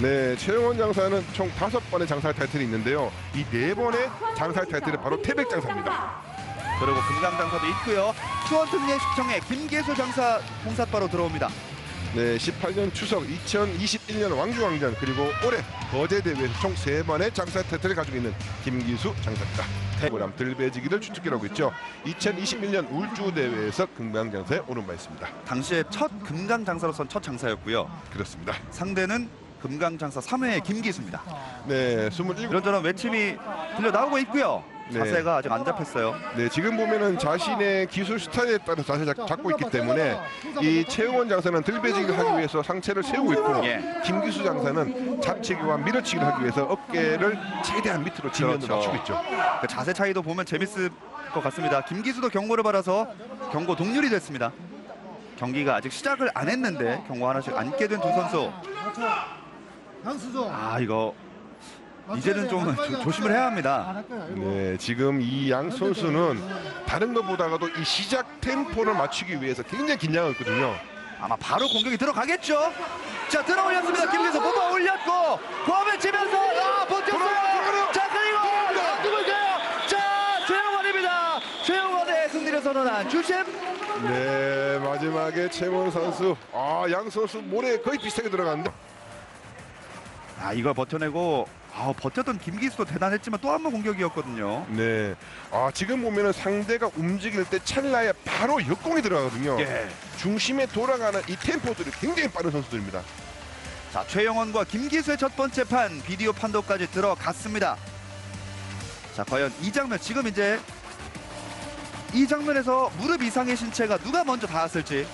네, 최영원 장사는 총 다섯 번의 장사 타이틀이 있는데요. 이 네 번의 장사 타이틀이 바로 태백 장사입니다. 그리고 금강 장사도 있고요. 수원 특례 시청에 김계수 장사 홍사바로 들어옵니다. 네, 18년 추석, 2021년 왕중왕전 그리고 올해 거제 대회에서 총 세 번의 장사 타이틀을 가지고 있는 김기수 장사입니다. 태고람 들배지기를 주특기라고 있죠. 2021년 울주 대회에서 금강 장사에 오른 바 있습니다. 당시에 첫 금강 장사로선 첫 장사였고요. 그렇습니다. 상대는 금강장사 3회의 김기수입니다. 네, 27. 이런저런 외침이 들려 나오고 있고요. 네. 자세가 아직 안 잡혔어요. 네, 지금 보면은 자신의 기술 스타일에 따라 자세 잡- 잡고 있기 때문에 이 최용원 장사는 들배지기를 하기 위해서 상체를 세우고 있고 예. 김기수 장사는 잡치기와 밀어치기를 하기 위해서 어깨를 최대한 밑으로 지면으로 그렇죠. 맞추고 있죠. 그 자세 차이도 보면 재밌을 것 같습니다. 김기수도 경고를 받아서 경고 동률이 됐습니다. 경기가 아직 시작을 안 했는데 경고 하나씩 안게 된두 선수. 양수죠. 아 이거 이제는 좀 조, 조심을 해야 합니다. 네, 지금 이 양 선수는 다른 것보다도 이 시작 템포를 맞추기 위해서 굉장히 긴장하고 있거든요. 아마 바로 공격이 들어가겠죠. 자 들어올렸습니다. 김기수 뽑아 올렸고 고함을 치면서 아 버텼어요. 자 그리고 아, 누굴까요? 자 최영원입니다. 최영원의 승리를 선언한 주심. 네, 마지막에 최원 선수, 아, 양 선수 모래 거의 비슷하게 들어갔는데 아 이걸 버텨내고 아 버텼던 김기수도 대단했지만 또 한 번 공격이었거든요. 네, 아 지금 보면은 상대가 움직일 때 찰나에 바로 역공이 들어가거든요. 예. 중심에 돌아가는 이 템포들이 굉장히 빠른 선수들입니다. 자 최영원과 김기수의 첫 번째 판 비디오 판도까지 들어갔습니다. 자 과연 이 장면 지금 이제 이 장면에서 무릎 이상의 신체가 누가 먼저 닿았을지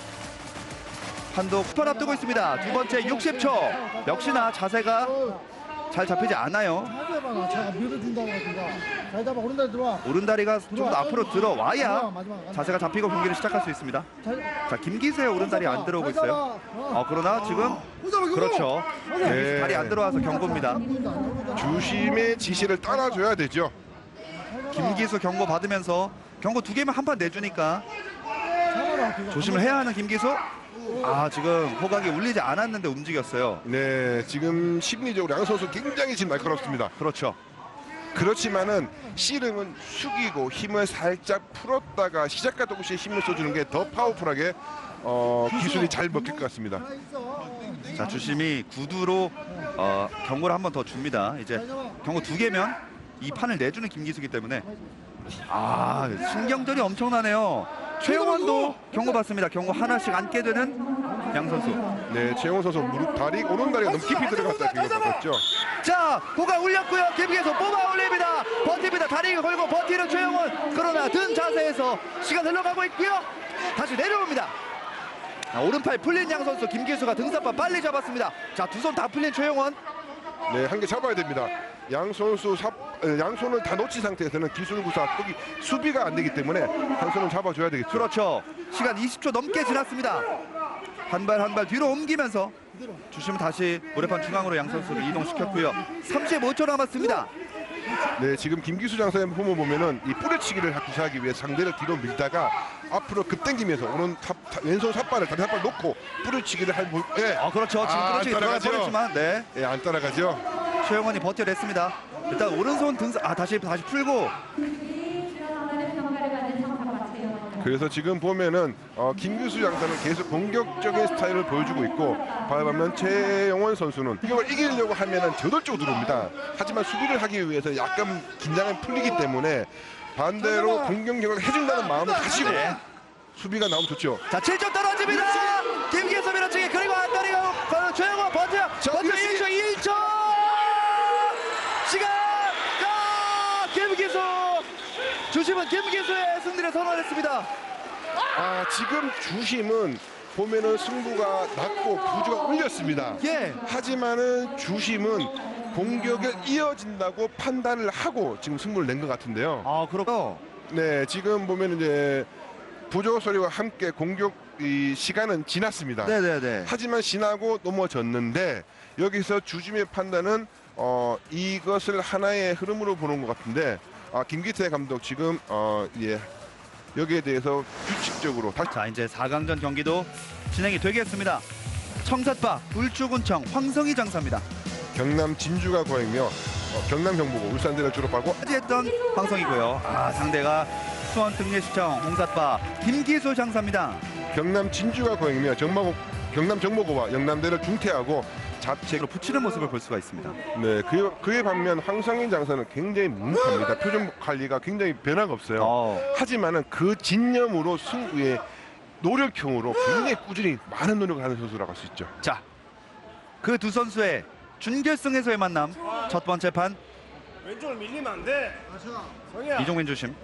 판도 9판 앞두고 있습니다. 두 번째 60초 역시나 자세가 잘 잡히지 않아요. 오른다리. 오른다리가 좀 더 앞으로 들어와야. 자세가 잡히고 경기를 시작할 수 있습니다. 잘, 자 김기수의 오른다리 안 들어오고 있어요. 어 그러나 지금 그렇죠. 네. 다리 안 들어와서 경고입니다. 주심의 지시를 따라줘야 되죠. 김기수 경고 받으면서 경고 두 개면 한 판 내주니까 조심을 해야 하는 김기수. 아 지금 호각이 울리지 않았는데 움직였어요. 네, 지금 심리적으로 양 선수 굉장히 지금 날카롭습니다. 그렇죠. 그렇지만은 씨름은 숙이고 힘을 살짝 풀었다가 시작과 동시에 힘을 써주는 게 더 파워풀하게 어, 기술이 잘 먹힐 것 같습니다. 자 주심이 구두로 어, 경고를 한 번 더 줍니다. 이제 경고 두 개면 이 판을 내주는 김기수기 때문에 아 신경전이 엄청나네요. 최영원도 경고 받습니다. 경고 하나씩 안게 되는 양 선수. 네, 최영원 선수 무릎 다리 오른 다리가 너무 깊이 들어갔다 경고 받았죠. 자, 호가 울렸고요. 김기수 뽑아 올립니다. 버팁니다. 다리 걸고 버티는 최영원. 그러나 든 자세에서 시간 흘러가고 있고요. 다시 내려옵니다. 자, 오른팔 풀린 양 선수 김기수가 등산바 빨리 잡았습니다. 자, 두 손 다 풀린 최영원. 네, 한 개 잡아야 됩니다. 양 선수 삽, 에, 양 손을 다 놓친 상태에서는 기술 구사 거기 수비가 안 되기 때문에 한 손을 잡아줘야 되겠죠. 그렇죠. 시간 20초 넘게 지났습니다. 한 발 한 발 뒤로 옮기면서 주심은 다시 모래판 중앙으로 양 선수를 이동시켰고요. 35초 남았습니다. 네, 지금 김기수 장사의 폼을 보면은 이 뿌리치기를 구사하기 위해 상대를 뒤로 밀다가 앞으로 급당기면서 오른 삽, 사- 왼손 삿발을 다리 삿발 놓고 뿌리치기를 할 모- 예. 아, 그렇죠. 지금 아, 따라가죠. 뻔했지만 네. 예, 안 따라가죠. 최영원이 버텨냈습니다. 일단 오른손 등산 아 다시 다시 풀고 그래서 지금 보면은 어, 김규수 장사는 계속 공격적인 스타일을 보여주고 있고 반면 최영원 선수는 이걸 이기려고 하면은 저돌적으로 들어옵니다. 하지만 수비를 하기 위해서 약간 긴장이 풀리기 때문에 반대로 공격력을 해준다는 마음을 가지고 네. 수비가 나오면 좋죠. 자 7점 떨어집니다. 김기수 밀어치기 그리고 안다리가 어, 최영원 버텨 자, 버텨 밀어치기. 1초 1초 시간 아 김기수 주심은 김기수의 승리를 선언했습니다. 아 지금 주심은 보면은 승부가 났고 부주가 울렸습니다. 예. 하지만은 주심은 공격을 이어진다고 판단을 하고 지금 승부를 낸 것 같은데요. 아 그렇고 네, 지금 보면 이제 부조 소리와 함께 공격 이 시간은 지났습니다. 네네네. 하지만 지나고 넘어졌는데 여기서 주심의 판단은 어, 이것을 하나의 흐름으로 보는 것 같은데 아, 김기태 감독 지금 어, 예, 여기에 대해서 규칙적으로 자 이제 4강전 경기도 진행이 되겠습니다. 청사빠 울주군청 황성희 장사입니다. 경남 진주가 고향이며 어, 경남 경북고 울산대를 졸업하고 했던 황성이고요. 아 상대가 수원 등례시청 홍사빠 김기수 장사입니다. 경남 진주가 고향이며 정마고 경남 정모고와 영남대를 중퇴하고 제로 붙이는 모습을 볼 수가 있습니다. 네, 그에, 그에 반면 황성인 장사는 굉장히 묵묵합니다. 표정 관리가 굉장히 변화가 없어요. 어, 하지만은 그 진념으로 승부에 노력형으로 굉장히 꾸준히 많은 노력을 하는 선수라고 할 수 있죠. 자, 그 두 선수의 준결승에서의 만남 첫 번째 판 왼쪽을 밀리면 안 돼. 이종민 주심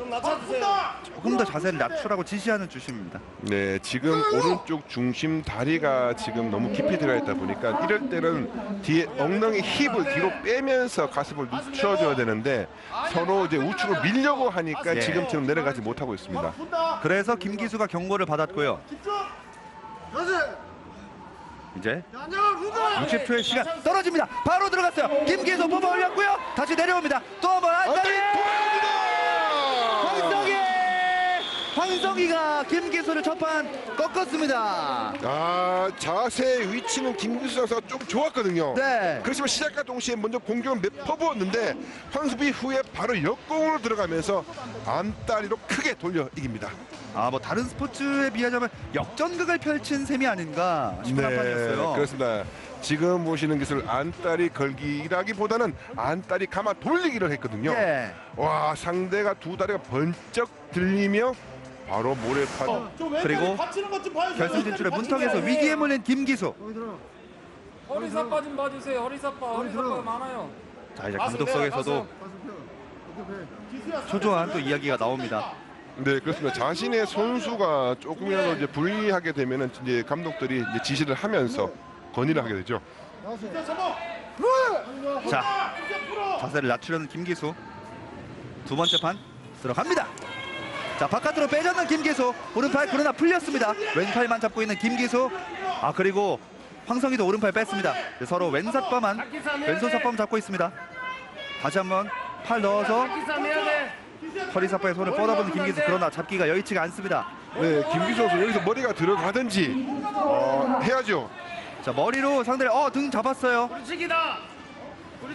좀 낮춰주세요. 조금 더 자세를 낮추라고 지시하는 주심입니다. 네, 지금 오른쪽 중심 다리가 지금 너무 깊이 들어가 있다 보니까 이럴 때는 뒤에 엉덩이 힙을 뒤로 빼면서 가슴을 늦춰줘야 되는데 서로 이제 우측으로 밀려고 하니까 예. 지금처럼 내려가지 못하고 있습니다. 그래서 김기수가 경고를 받았고요. 이제 60초의 시간 떨어집니다. 바로 들어갔어요. 김기수 뽑아 올렸고요. 다시 내려옵니다. 또 한번 안다리 황성희가 김기수를 첫판 꺾었습니다. 아, 자세 위치는 김규수 선수가 좀 좋았거든요. 네. 그렇지만 시작과 동시에 먼저 공격을 몇 퍼부었는데 황수비 후에 바로 역공으로 들어가면서 안다리로 크게 돌려 이깁니다. 아 뭐 다른 스포츠에 비하자면 역전극을 펼친 셈이 아닌가 싶은 한판이었어요. 네, 그렇습니다. 지금 보시는 기술 안다리 걸기라기보다는 안다리 감아 돌리기를 했거든요. 예. 와 상대가 두 다리가 번쩍 들리며 바로 모래판 그리고 결승 진출의 문턱에서 위기에 몰린 김기수. 허리사빠 좀 봐주세요. 허리사빠, 허리사빠 많아요. 자 이제 감독석에서도 초조한 또 이야기가 나옵니다. 네 그렇습니다. 자신의 선수가 조금이라도 이제 불리하게 되면은 이제 감독들이 이제 지시를 하면서 건의를 하게 되죠. 자 자세를 낮추려는 김기수 두 번째 판 들어갑니다. 자 바깥으로 빼졌는 김기수 오른팔 그러나 풀렸습니다. 왼팔만 잡고 있는 김기수 아 그리고 황성희도 오른팔 뺐습니다. 네, 서로 왼삿바만 왼손 삿바만 잡고 있습니다. 다시 한번 팔 넣어서 허리 삿바에 손을 뻗어보는 김기수 그러나 잡기가 여의치가 않습니다. 네 김규수 선수 여기서 머리가 들어가든지 어, 해야죠. 자 머리로 상대를 어 등 잡았어요.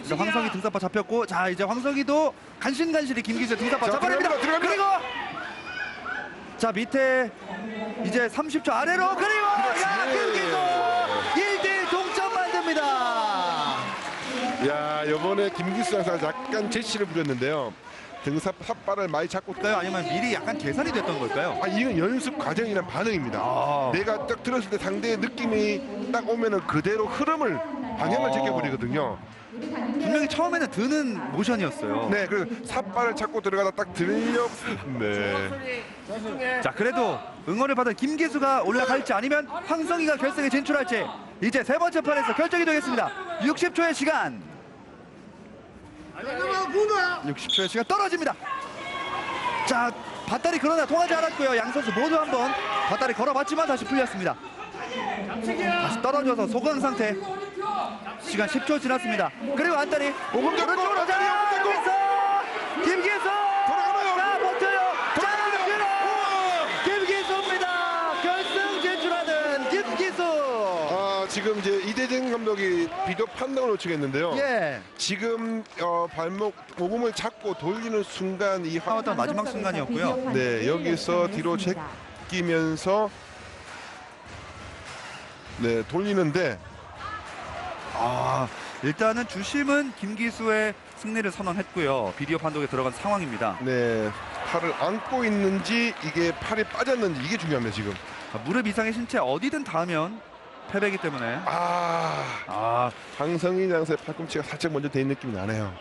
이제 황성희 등사파 잡혔고 자 이제 황성희도 간신간신히 김기수 등사파 자, 잡아냅니다. 들어갑니다, 그리고 자 밑에 이제 30초 아래로 그리고 야 김기수 1대1 동점 만듭니다. 야 이번에 김기수 선수가 약간 제치를 부렸는데요. 등사 삿발을 많이 잡고 볼까요? 아니면 미리 약간 계산이 됐던 걸까요? 아 이건 연습 과정이란 반응입니다. 아. 내가 딱 들었을 때 상대의 느낌이 딱 오면은 그대로 흐름을 방향을 아. 지켜버리거든요. 분명히 처음에는 드는 모션이었어요. 네, 그 삿발을 잡고 들어가다 딱 들려. 네. 자 그래도 응원을 받은 김기수가 올라갈지 아니면 황성희가 결승에 진출할지 이제 세 번째 판에서 결정이 되겠습니다. 60초의 시간. 60초의 시간 떨어집니다. 자 밧다리 그러나 통하지 않았고요. 양 선수 모두 한번 밧다리 걸어봤지만 다시 풀렸습니다. 다시 떨어져서 소강 상태. 시간 10초 지났습니다. 그리고 안다리 오금 잡고 오른쪽으로 안다리 자 오금 잡고 김기수 김기수 돌아가나요? 자 버텨요. 자 돌아가나요? 밀어 김기수입니다. 결승 진출하는 김기수. 아 지금 이대정 감독이 비디오 판단을 놓치겠는데요. 예. 지금 어, 발목 모금을 잡고 돌리는 순간 이 화... 나왔던 마지막 순간이었고요. 네 여기서 뒤로 제끼면서 네 돌리는데 아 일단은 주심은 김기수의 승리를 선언했고요. 비디오 판독에 들어간 상황입니다. 네 팔을 안고 있는지 이게 팔이 빠졌는지 이게 중요합니다 지금. 자, 무릎 이상의 신체 어디든 닿으면 패배이기 때문에. 아. 아. 황성희 장사의 팔꿈치가 살짝 먼저 돼 있는 느낌이 나네요.